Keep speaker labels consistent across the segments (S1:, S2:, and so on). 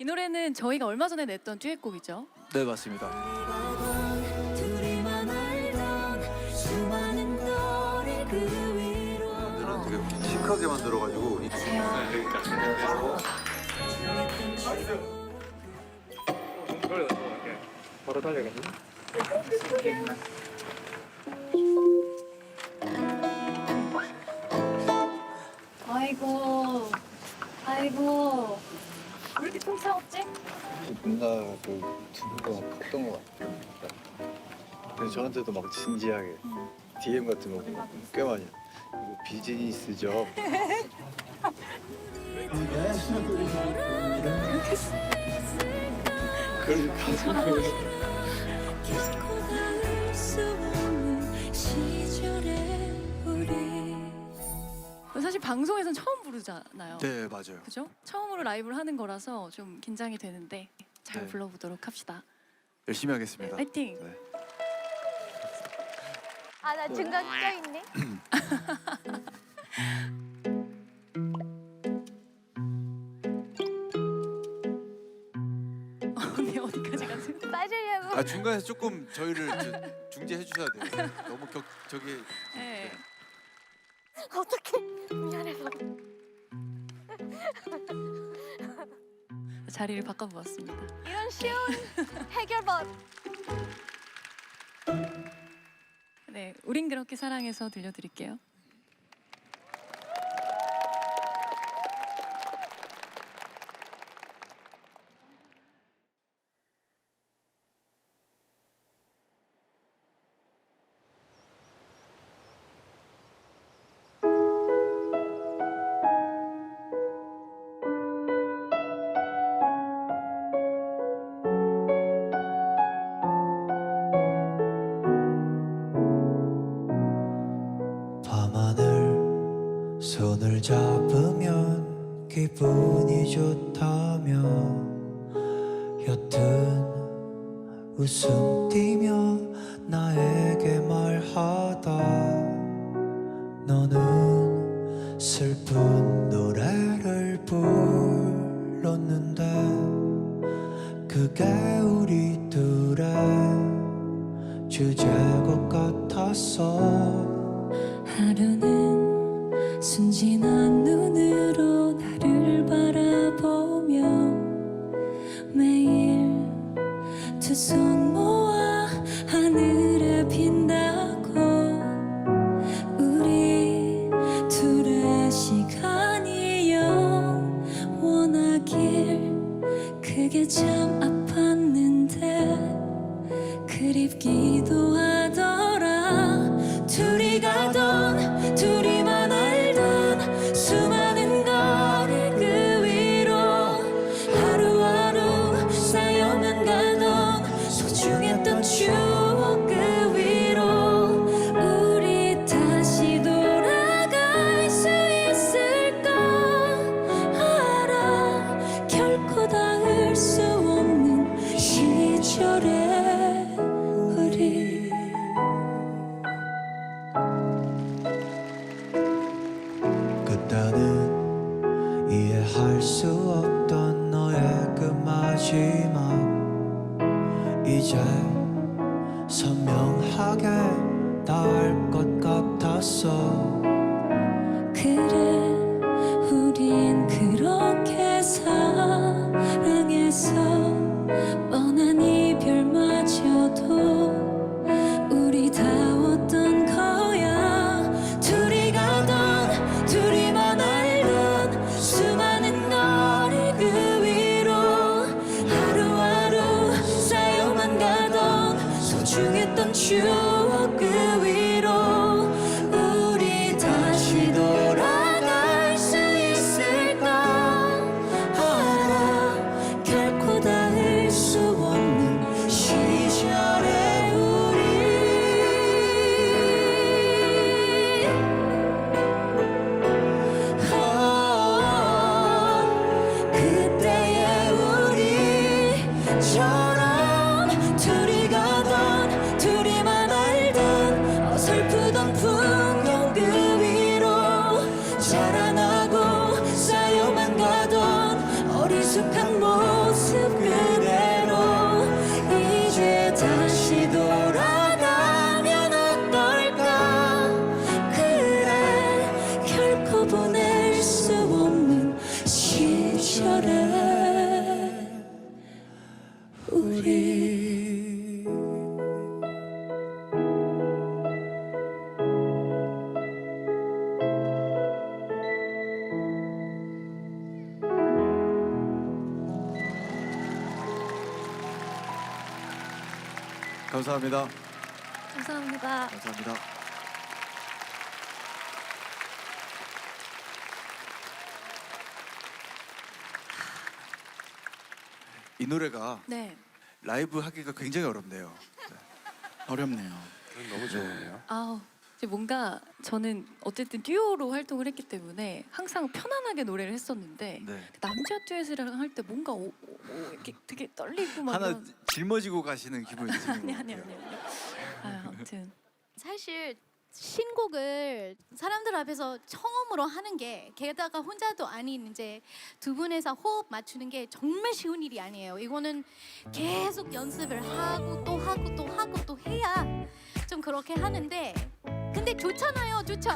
S1: 이 노래는 저희가 얼마 전에 냈던 듀엣곡이죠.
S2: 네 맞습니다.
S3: 둘이만 알던 수많은 그 위로
S4: 되게 시크하게 만들어가지고 이-
S5: 바로 달려겠네.
S1: 아이고, 아이고. 통 차갑지?
S6: 누나 그 두부가 컸던 것 같아요. 근데 저한테도 막 진지하게 DM 같은 거 꽤 많이 이거 비즈니스죠. 가
S1: 사실 방송에선 처음 부르잖아요.
S2: 네 맞아요.
S1: 그죠? 처음으로 라이브를 하는 거라서 좀 긴장이 되는데 잘
S2: 네.
S1: 불러보도록 합시다.
S2: 열심히 하겠습니다.
S1: 파이팅!
S2: 네.
S7: 아 나 중간 껴있네
S1: 언니 어디까지 가세요?
S7: 빠지려고
S2: 아 중간에서 조금 저희를 저- 중재해 주셔야 돼요. 너무 격 저기
S1: 네.
S7: 어떡해
S1: 자리를 바꿔보았습니다.
S7: 이런 쉬운 해결법
S1: 네, 우린 그렇게 사랑해서 들려드릴게요.
S8: 기분이 좋다며 옅은 웃음 띠며 나에게 말하다. 너는 슬픈 노래를 불렀는데 그게 우리 둘의 주제곡 같았어
S3: 하루는 순진한 눈으로 나를 바라보며 매일 두 손 모아 하늘에 빈다고 우리 둘의 시간이 영원하길 그게 참
S8: 할 수 없던 너의 그 마지막. 이제 선명하게 닿을 것 같았어
S3: 시절에 우리
S6: 감사합니다.
S7: 감사합니다.
S6: 감사합니다. 노래가
S1: 네.
S6: 라이브 하기가 굉장히 어렵네요. 네.
S5: 어렵네요.
S2: 너무 좋네요. 네.
S1: 아우 뭔가 저는 어쨌든 듀오로 활동을 했기 때문에 항상 편안하게 노래를 했었는데
S6: 네.
S1: 남자 듀엣이랑 할 때 뭔가 오, 오, 이렇게 되게 떨리고 막
S6: 하나 짊어지고 가시는 기분이 드는 것 같아요.
S1: 아니. 아니. 아, 아무튼
S7: 사실 신곡을 사람들 앞에서 처음으로 하는 게 게다가 혼자도 아닌 이제 두 분에서 호흡 맞추는 게 정말 쉬운 일이 아니에요. 이거는 계속 연습을 하고 또 하고 또 하고 또 해야 좀 그렇게 하는데 근데 좋잖아요, 좋죠?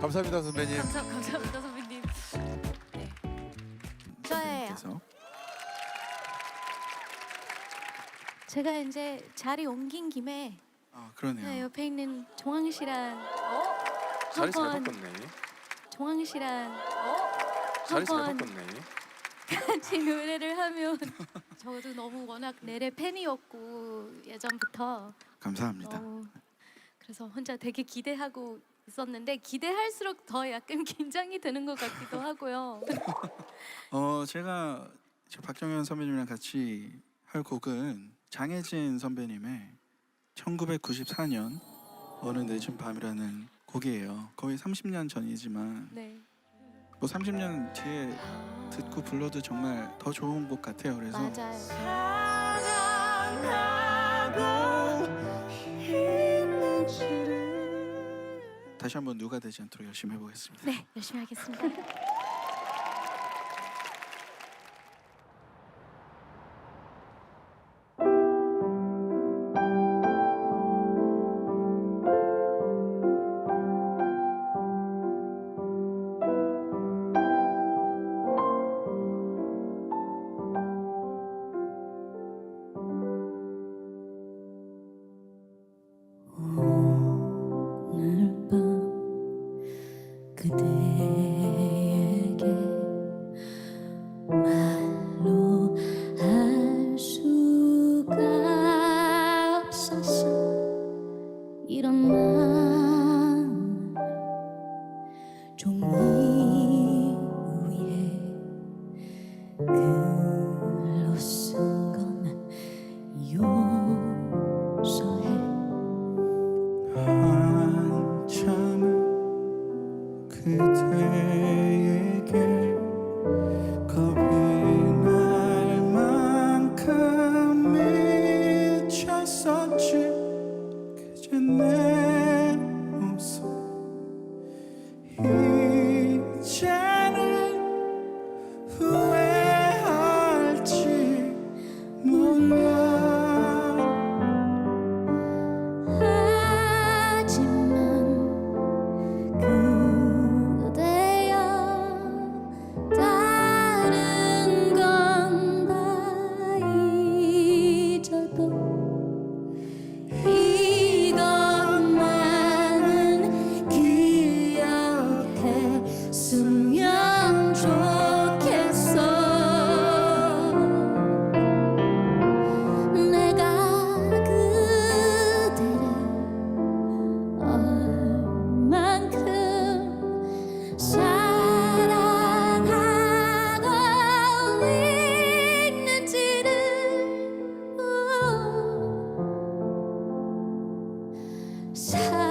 S2: 감사합니다 선배님.
S1: 감사 감사합니다 선배님.
S7: 저예요.
S5: 그래서
S7: 제가 이제 자리 옮긴 김에
S5: 아 그러네요.
S7: 네, 옆에 있는 종황 씨랑
S2: 자리 잘
S7: 한번
S2: 바꿨네.
S7: 종황 씨랑
S2: 자리 잘
S7: 한번
S2: 바꿨네.
S7: 같이 노래를 하면 저도 너무 워낙 내래 팬이었고 예전부터
S5: 감사합니다.
S7: 너무 그래서 혼자 되게 기대하고 있었는데 기대할수록 더 약간 긴장이 되는 것 같기도 하고요.
S5: 어 제가 저 박정현 선배님이랑 같이 할 곡은 장혜진 선배님의 1994년 어느 늦은 밤이라는 곡이에요. 거의 30년 전이지만
S7: 네,
S5: 뭐 30년 뒤에 듣고 불러도 정말 더 좋은 곡 같아요. 그래서
S7: 맞아요.
S5: 다시 한번 누가 되지 않도록 열심히 해보겠습니다.
S7: 네, 열심히 하겠습니다.
S3: 이런 마
S5: sad.